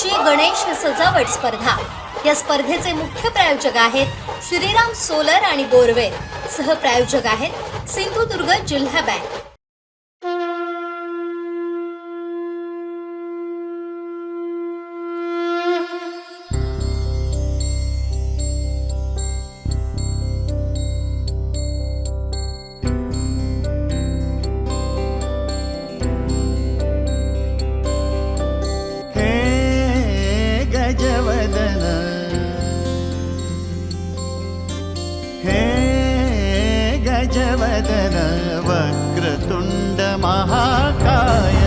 आजची गणेश सजावट स्पर्धा. या स्पर्धेचे मुख्य प्रायोजक आहेत श्रीराम सोलर आणि बोरवेल. सहप्रायोजक आहेत सिंधुदुर्ग जिल्हा बँक. ഹേ ഗജവദന വക്രതുണ്ട മഹാകായ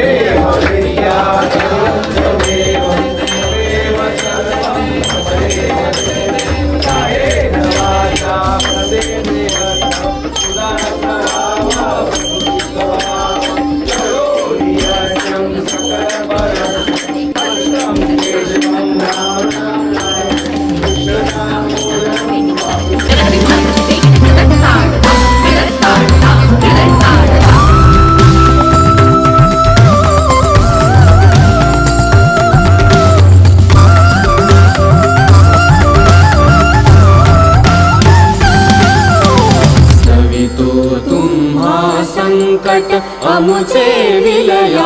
Hey, సంకట అముచే విలయ